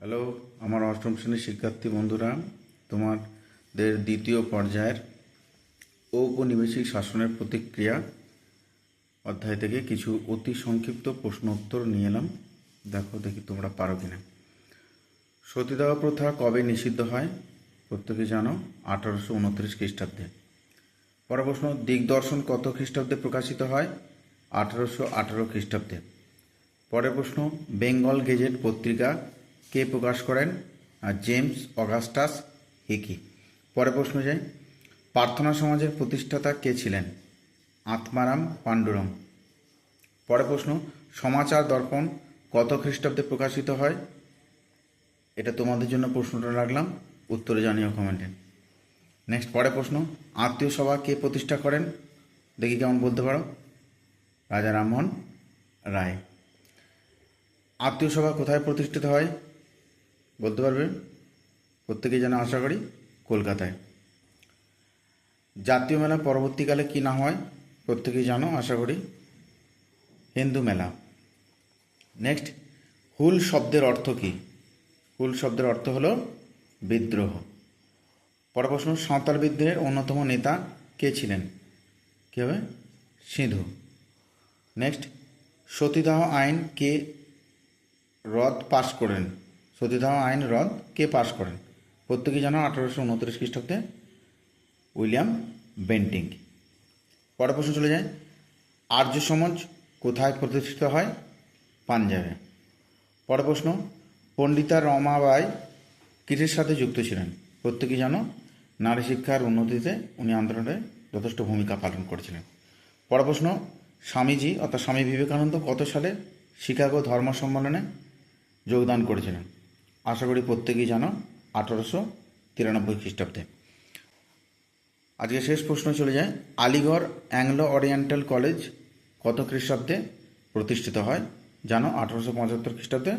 Hello, আমার অষ্টম শ্রেণির শিক্ষার্থী বন্ধুরা, তোমাদের দ্বিতীয় পর্যায়ের ঔপনিবেশিক শাসনের প্রতিক্রিয়া অধ্যায় থেকে কিছু অতি সংক্ষিপ্ত প্রশ্ন উত্তর নিয়ে এলাম। দেখো দেখি তোমরা পারো কিনা। সতীদাহ প্রথা কবে নিষিদ্ধ হয়? প্রত্যেকে জানো, আঠারোশো উনত্রিশ খ্রিস্টাব্দে। পরের প্রশ্ন, দিগদর্শন কত খ্রিস্টাব্দে প্রকাশিত হয়? আঠারোশো আঠারো খ্রিস্টাব্দে। পরের প্রশ্ন, বেঙ্গল গেজেট পত্রিকা কে প্রকাশ করেন? জেমস অগাস্টাস হিকি পরে প্রশ্ন যাই প্রার্থনা সমাজের প্রতিষ্ঠাতা কে ছিলেন? আত্মারাম পাণ্ডুরং। পরে প্রশ্ন, সমাচার দর্পণ কত খ্রিস্টাব্দে প্রকাশিত হয়? এটা তোমাদের জন্য প্রশ্নটা রাখলাম, উত্তরে জানিও কমেন্টে। নেক্সট পরে প্রশ্ন, আত্মীয় সভা কে প্রতিষ্ঠা করেন? দেখি কেমন বলতে পারো। রাজা রামমোহন রায়। আত্মীয় সভা কোথায় প্রতিষ্ঠিত হয়? বলতে পারবেন প্রত্যেকেই যেন আশা করি কলকাতায়। জাতীয় মেলা পরবর্তীকালে কি না হয়, প্রত্যেকেই জানো, আশা করি। হিন্দু মেলা। নেক্সট হুল শব্দের অর্থ কী? হুল শব্দের অর্থ হলো বিদ্রোহ। পর প্রশ্ন, সাঁওতাল বিদ্রোহের অন্যতম নেতা কে ছিলেন? কী হবে? সিধু নেক্সট সতীদাহ আইন কে রদ পাশ করেন? সতীদাহ আইন রদ কে পাশ করেন? প্রত্যেকেই জানো আঠারোশো উনত্রিশ খ্রিস্টাব্দে উইলিয়াম বেন্টিং পরের প্রশ্ন চলে যায়, আর্য সমাজ কোথায় প্রতিষ্ঠিত হয়? পাঞ্জাবে। পরের প্রশ্ন, পণ্ডিতা রমাবাই কিসের সাথে যুক্ত ছিলেন? প্রত্যেকেই জানো নারী শিক্ষার উন্নতিতে উনি আন্দোলনে যথেষ্ট ভূমিকা পালন করেছিলেন। পরের প্রশ্ন, স্বামীজি অর্থাৎ স্বামী বিবেকানন্দ কত সালে শিকাগো ধর্ম সম্মেলনে যোগদান করেছিলেন? আশা করি প্রত্যেকেই জানো, আঠারোশো তিরানব্বই খ্রিস্টাব্দে। আজকে শেষ প্রশ্ন চলে যায়, আলিগড় অ্যাংলো ওরিয়েন্টাল কলেজ কত খ্রিস্টাব্দে প্রতিষ্ঠিত হয়? জানো, আঠারোশো পঁচাত্তর খ্রিস্টাব্দে